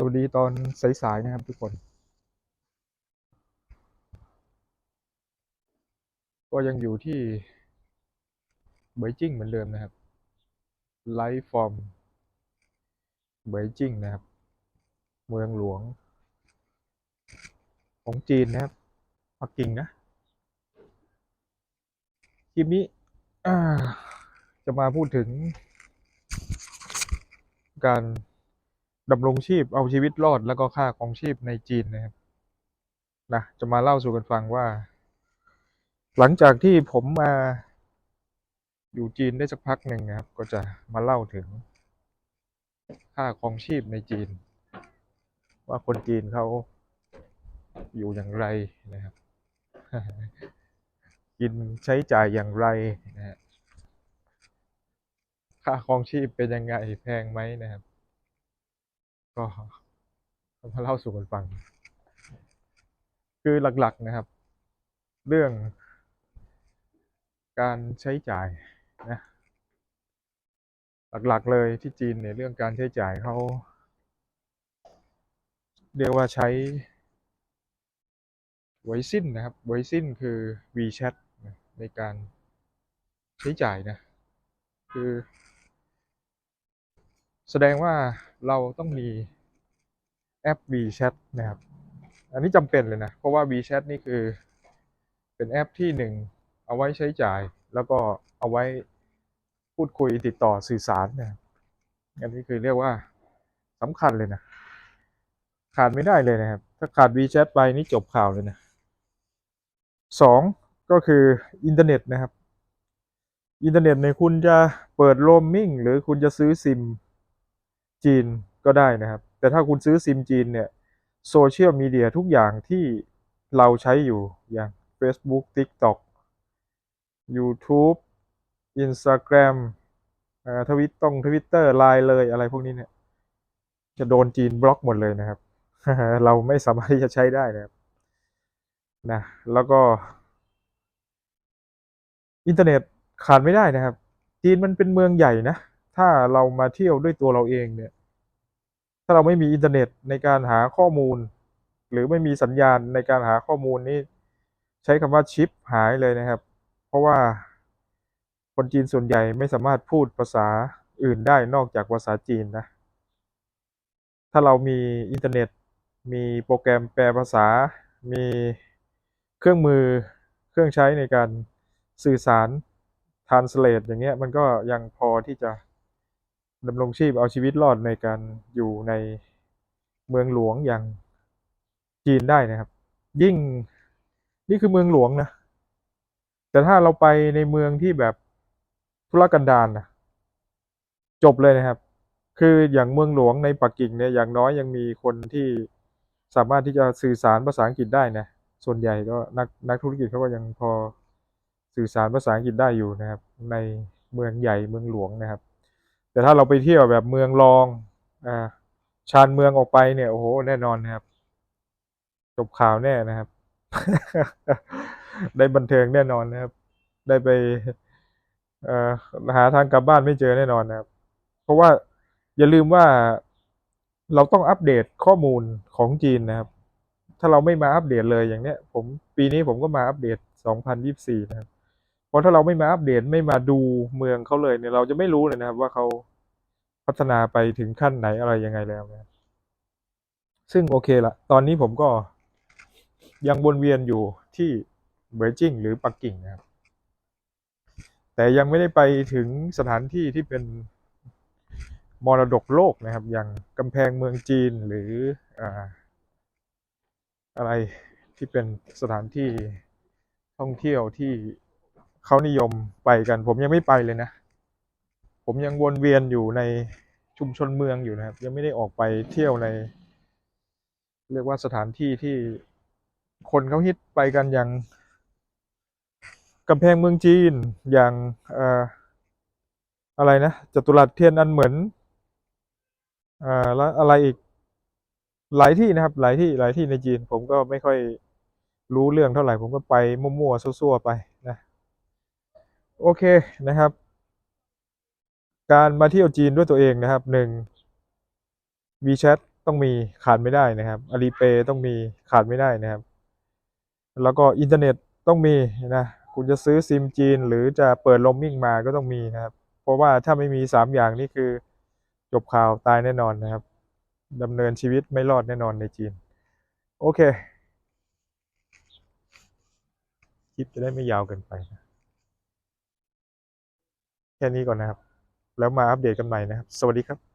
สวัสดีตอนสายๆนะครับทุกคน ก็ยังอยู่ที่เบยจิ้งเหมือนเดิมนะครับไลฟ์ฟอร์มเบยจิ้งนะครับ เมืองหลวง ของจีนนะครับปักกิ่งนะคลิปนี้จะมาพูดถึงการ ดำรงชีพเอาชีวิตรอดแล้วก็ค่าของชีพในจีนนะครับนะจะมาเล่าสู่กันฟังว่า หลังจากที่ผมมาอยู่จีนได้สักพักหนึ่งนะครับ ก็จะมาเล่าถึงค่าครองชีพในจีน ว่าคนจีนเขาอยู่อย่างไรนะครับ กินใช้จ่ายอย่างไรนะฮะค่าครองชีพเป็นยังไงแพงไหมนะครับ ก็มาเล่าสู่กันฟัง คือหลักๆนะครับ เรื่องการใช้จ่ายนะหลักๆเลยที่จีนเนี่ยเรื่องการใช้จ่ายเขาเรียกว่าใช้ไวซินนะครับไวซินคือ WeChat ในการใช้จ่ายนะ คือ แสดงว่าเราต้องมีแอป WeChat นะครับ อันนี้จำเป็นเลยนะ เพราะว่า WeChat นี่คือเป็นแอปที่หนึ่งเอาไว้ใช้จ่าย แล้วก็เอาไว้พูดคุยติดต่อสื่อสารนะอันนี้คือเรียกว่าสำคัญเลยนะ ขาดไม่ได้เลยนะครับ ถ้าขาด WeChat ไปนี่จบข่าวเลยนะสองก็คืออินเทอร์เน็ตนะครับ อินเทอร์เน็ตเนี่ยคุณจะเปิดโรมมิ่งหรือคุณจะซื้อซิม จีนก็ได้นะครับ แต่ถ้าคุณซื้อซิมจีนเนี่ยโซเชียลมีเดียทุกอย่างที่เราใช้อยู่อย่าง Facebook TikTok YouTube Instagram ทวิตตรงทวิตเตอร์ไลน์เลยอะไรพวกนี้เนี่ย จะโดนจีนบล็อกหมดเลยนะครับ เราไม่สามารถที่จะใช้ได้นะครับนะแล้วก็ อินเทอร์เน็ตขาดไม่ได้นะครับ จีนมันเป็นเมืองใหญ่นะ ถ้าเรามาเที่ยวด้วยตัวเราเองเนี่ย ถ้าเราไม่มีอินเทอร์เน็ตในการหาข้อมูล หรือไม่มีสัญญาณในการหาข้อมูลนี้ใช้คำว่าชิปหายเลยนะครับ เพราะว่าคนจีนส่วนใหญ่ไม่สามารถพูดภาษาอื่นได้นอกจากภาษาจีนนะ ถ้าเรามีอินเทอร์เน็ต มีโปรแกรมแปลภาษา มีเครื่องมือ เครื่องใช้ในการสื่อสาร translate อย่างเงี้ย มันก็ยังพอที่จะ ดำรงชีพเอาชีวิตรอดในการอยู่ในเมืองหลวงอย่างจีนได้นะครับ ยิ่งนี่คือเมืองหลวงนะแต่ถ้าเราไปในเมืองที่แบบธุรกันดารนะจบเลยนะครับ คืออย่างเมืองหลวงในปักกิ่งเนี่ยอย่างน้อยยังมีคนที่สามารถที่จะสื่อสารภาษาอังกฤษได้นะส่วนใหญ่ก็นักนักธุรกิจเขาก็ยังพอสื่อสารภาษาอังกฤษได้อยู่นะครับ ในเมืองใหญ่เมืองหลวงนะครับ แต่ถ้าเราไปเที่ยวแบบเมืองรองอ่าชานเมืองออกไปเนี่ยโอ้โหแน่นอนนะครับ จบข่าวแน่นะครับ ได้บันเทิงแน่นอนนะครับ ได้ไปเอ่อหาทางกลับบ้านไม่เจอแน่นอนนะครับ เพราะว่าอย่าลืมว่าเราต้องอัปเดตข้อมูลของจีนนะครับ ถ้าเราไม่มาอัปเดตเลยอย่างเนี้ย ผมปีนี้ผมก็มาอัปเดต 2024 นะครับ เพราะถ้าเราไม่มาอัปเดตไม่มาดูเมืองเขาเลยเนี่ยเราจะไม่รู้เลยนะครับ ว่าเขา พัฒนาไปถึงขั้นไหนอะไรยังไงแล้วนะซึ่งโอเคละตอนนี้ผมก็ยังวนเวียนอยู่ที่เบจิ้งหรือปักกิ่งนะครับ แต่ยังไม่ได้ไปถึงสถานที่ที่เป็นมรดกโลกนะครับ อย่างกำแพงเมืองจีนหรืออะไรที่เป็นสถานที่ท่องเที่ยวที่เขานิยมไปกัน ผมยังไม่ไปเลยนะ ผมยังวนเวียนอยู่ในชุมชนเมืองอยู่นะครับ ยังไม่ได้ออกไปเที่ยวใน เรียกว่าสถานที่ที่คนเขาฮิตไปกันอย่างกำแพงเมืองจีนอย่างเอ่ออะไรนะจตุรัสเทียนอันเหมือนอ่าแล้วอะไรอีกหลายที่นะครับ หลายที่หลายที่ในจีน ผมก็ไม่ค่อยรู้เรื่องเท่าไหร่ ผมก็ไปมั่วๆซั่วๆไปนะ โอเคนะครับ การมาเที่ยวจีนด้วยตัวเองนะครับหนึ่ง WeChat ต้องมีขาดไม่ได้นะครับ Alipay ต้องมีขาดไม่ได้นะครับ แล้วก็อินเทอร์เน็ตต้องมีนะคุณจะซื้อซิมจีน หรือจะเปิด roaming มาก็ต้องมีนะครับ เพราะว่าถ้าไม่มี 3 อย่างนี้คือจบข่าวตายแน่นอนนะครับดำเนินชีวิตไม่รอดแน่นอนในจีน โอเค คลิปจะได้ไม่ยาวเกินไป แค่นี้ก่อนนะครับ แล้วมาอัปเดตกันใหม่นะครับ สวัสดีครับ